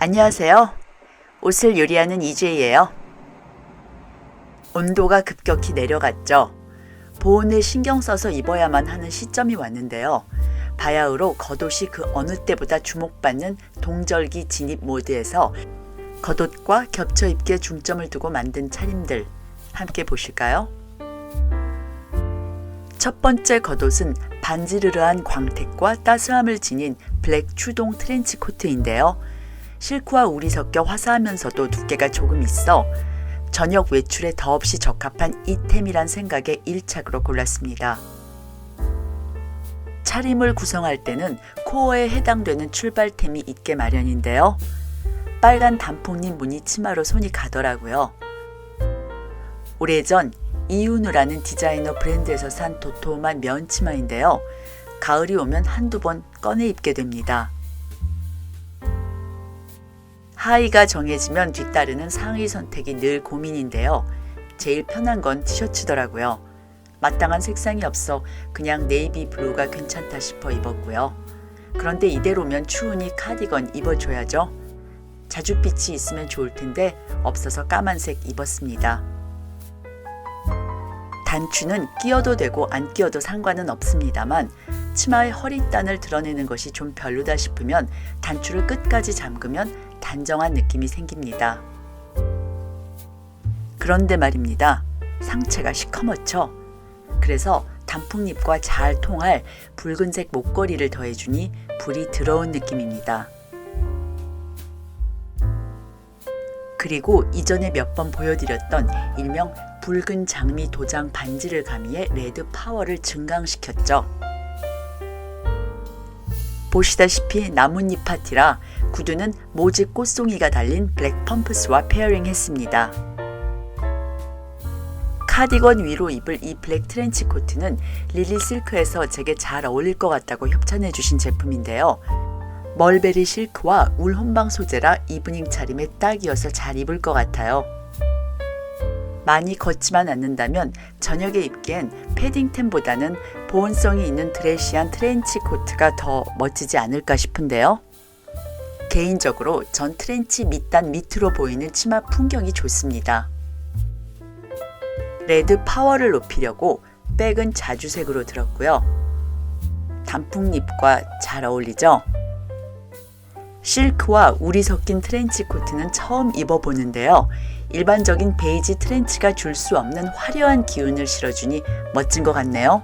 안녕하세요. 옷을 요리하는 이재희예요. 온도가 급격히 내려갔죠. 보온을 신경 써서 입어야만 하는 시점이 왔는데요. 바야흐로 겉옷이 그 어느 때보다 주목받는 동절기 진입 모드에서 겉옷과 겹쳐 입기에 중점을 두고 만든 차림들 함께 보실까요? 첫 번째 겉옷은 반지르르한 광택과 따스함을 지닌 블랙 추동 트렌치 코트인데요. 실크와 울이 섞여 화사하면서도 두께가 조금 있어 저녁 외출에 더없이 적합한 이템이란 생각에 1착으로 골랐습니다. 차림을 구성할 때는 코어에 해당되는 출발템이 있게 마련인데요. 빨간 단풍잎 무늬 치마로 손이 가더라고요. 오래전 이윤우라는 디자이너 브랜드에서 산 도톰한 면 치마인데요. 가을이 오면 한두 번 꺼내 입게 됩니다. 하의가 정해지면 뒤따르는 상의 선택이 늘 고민인데요. 제일 편한 건 티셔츠더라고요. 마땅한 색상이 없어 그냥 네이비 블루가 괜찮다 싶어 입었고요. 그런데 이대로면 추우니 카디건 입어줘야죠. 자줏빛이 있으면 좋을 텐데 없어서 까만색 입었습니다. 단추는 끼어도 되고 안 끼어도 상관은 없습니다만 치마의 허리단을 드러내는 것이 좀 별로다 싶으면 단추를 끝까지 잠그면 단정한 느낌이 생깁니다. 그런데 말입니다. 상체가 시커멓죠? 그래서 단풍잎과 잘 통할 붉은색 목걸이를 더해주니 불이 들어온 느낌입니다. 그리고 이전에 몇 번 보여드렸던 일명 붉은 장미 도장 반지를 가미해 레드 파워를 증강시켰죠. 보시다시피 나뭇잎 파티라 구두는 모직 꽃송이가 달린 블랙 펌프스와 페어링 했습니다. 카디건 위로 입을 이 블랙 트렌치 코트는 릴리 실크에서 제게 잘 어울릴 것 같다고 협찬해 주신 제품인데요. 멀베리 실크와 울 혼방 소재라 이브닝 차림에 딱이어서 잘 입을 것 같아요. 많이 걷지만 않는다면 저녁에 입기엔 패딩템보다는 보온성이 있는 드레시한 트렌치 코트가 더 멋지지 않을까 싶은데요. 개인적으로 전 트렌치 밑단 밑으로 보이는 치마 풍경이 좋습니다. 레드 파워를 높이려고 백은 자주색으로 들었고요. 단풍잎과 잘 어울리죠? 실크와 울이 섞인 트렌치 코트는 처음 입어보는데요. 일반적인 베이지 트렌치가 줄 수 없는 화려한 기운을 실어주니 멋진 것 같네요.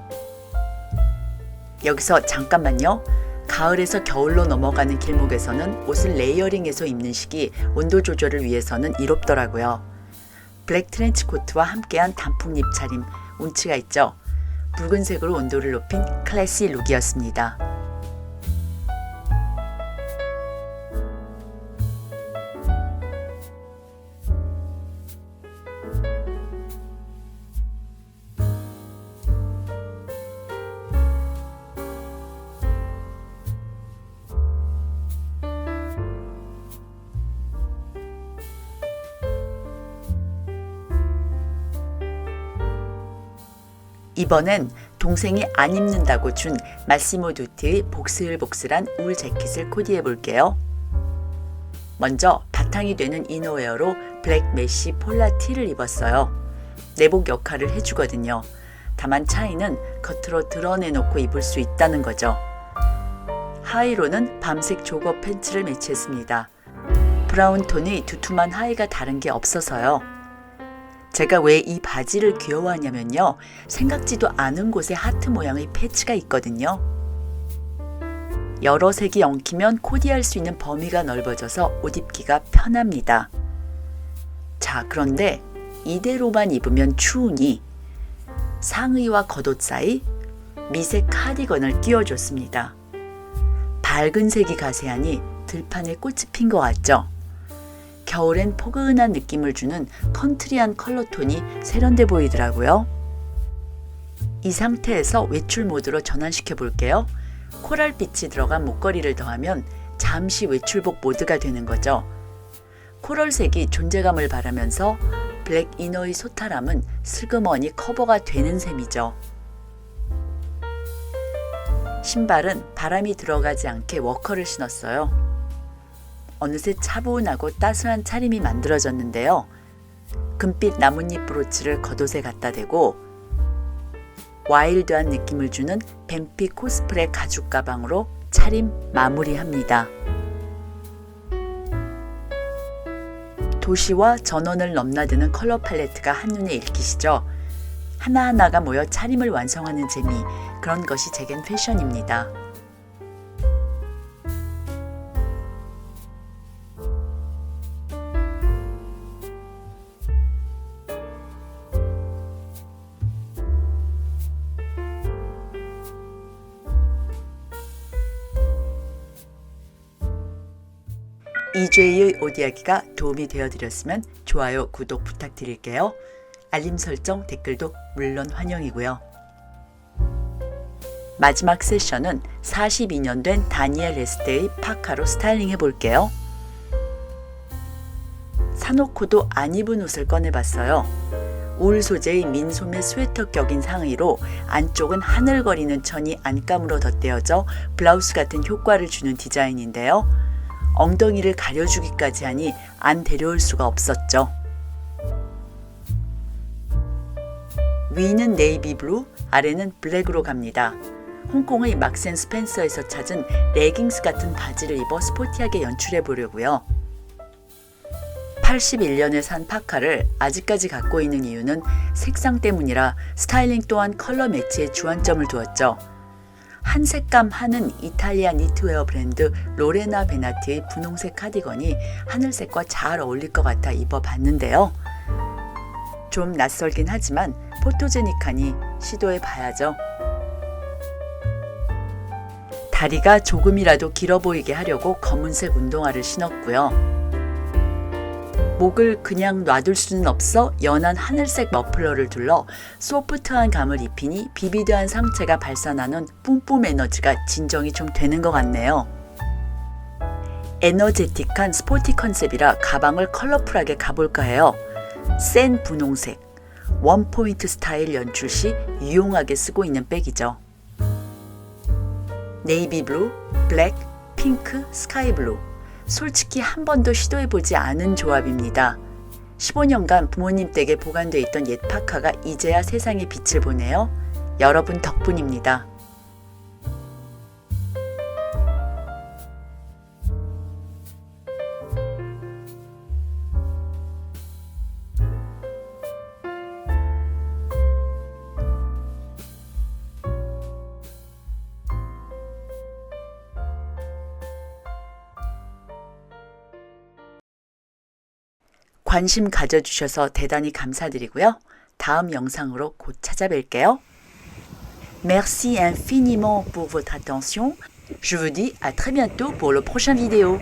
여기서 잠깐만요. 가을에서 겨울로 넘어가는 길목에서는 옷을 레이어링해서 입는 시기 온도 조절을 위해서는 이롭더라고요. 블랙 트렌치 코트와 함께한 단풍잎 차림 운치가 있죠. 붉은색으로 온도를 높인 클래시 룩이었습니다. 이번엔 동생이 안 입는다고 준 마시모 두티의 복슬복슬한 울 재킷을 코디해 볼게요. 먼저 바탕이 되는 이너웨어로 블랙 메쉬 폴라 티를 입었어요. 내복 역할을 해주거든요. 다만 차이는 겉으로 드러내놓고 입을 수 있다는 거죠. 하의로는 밤색 조거 팬츠를 매치했습니다. 브라운 톤의 두툼한 하의가 다른 게 없어서요. 제가 왜 이 바지를 귀여워하냐면요. 생각지도 않은 곳에 하트 모양의 패치가 있거든요. 여러 색이 엉키면 코디할 수 있는 범위가 넓어져서 옷 입기가 편합니다. 자, 그런데 이대로만 입으면 추우니 상의와 겉옷 사이 미색 카디건을 끼워줬습니다. 밝은 색이 가세하니 들판에 꽃이 핀 것 같죠? 겨울엔 포근한 느낌을 주는 컨트리한 컬러톤이 세련돼 보이더라고요. 이 상태에서 외출 모드로 전환시켜 볼게요. 코랄빛이 들어간 목걸이를 더하면 잠시 외출복 모드가 되는 거죠. 코랄색이 존재감을 바라면서 블랙 이너의 소탈함은 슬그머니 커버가 되는 셈이죠. 신발은 바람이 들어가지 않게 워커를 신었어요. 어느새 차분하고 따스한 차림이 만들어졌는데요. 금빛 나뭇잎 브로치를 겉옷에 갖다 대고 와일드한 느낌을 주는 뱀피 코스프레 가죽 가방으로 차림 마무리합니다. 도시와 전원을 넘나드는 컬러 팔레트가 한눈에 읽히시죠? 하나하나가 모여 차림을 완성하는 재미, 그런 것이 제겐 패션입니다. 이주의 옷 이야기가 도움이 되어드렸으면 좋아요, 구독 부탁드릴게요. 알림 설정, 댓글도 물론 환영이고요. 마지막 세션은 42년 된 다니엘 레스테의 파카로 스타일링 해볼게요. 사놓고도 안 입은 옷을 꺼내봤어요. 울 소재의 민소매 스웨터 격인 상의로 안쪽은 하늘거리는 천이 안감으로 덧대어져 블라우스 같은 효과를 주는 디자인인데요. 엉덩이를 가려주기까지 하니 안 데려올 수가 없었죠. 위는 네이비 블루, 아래는 블랙으로 갑니다. 홍콩의 막센 스펜서에서 찾은 레깅스 같은 바지를 입어 스포티하게 연출해 보려고요. 81년에 산 파카를 아직까지 갖고 있는 이유는 색상 때문이라 스타일링 또한 컬러 매치에 주안점을 두었죠. 한 색감 하는 이탈리아 니트웨어 브랜드 로레나 베나티의 분홍색 카디건이 하늘색과 잘 어울릴 것 같아 입어봤는데요. 좀 낯설긴 하지만 포토제닉하니 시도해 봐야죠. 다리가 조금이라도 길어 보이게 하려고 검은색 운동화를 신었고요. 목을 그냥 놔둘 수는 없어 연한 하늘색 머플러를 둘러 소프트한 감을 입히니 비비드한 상체가 발산하는 뿜뿜 에너지가 진정이 좀 되는 것 같네요. 에너제틱한 스포티 컨셉이라 가방을 컬러풀하게 가볼까 해요. 센 분홍색, 원포인트 스타일 연출 시 유용하게 쓰고 있는 백이죠. 네이비 블루, 블랙, 핑크, 스카이 블루. 솔직히 한 번도 시도해보지 않은 조합입니다. 15년간 부모님 댁에 보관돼 있던 옛 파카가 이제야 세상에 빛을 보네요. 여러분 덕분입니다. 관심 가져주셔서 대단히 감사드리고요. 다음 영상으로 곧 찾아뵐게요. Merci infiniment pour votre attention. Je vous dis à très bientôt pour le prochain vidéo.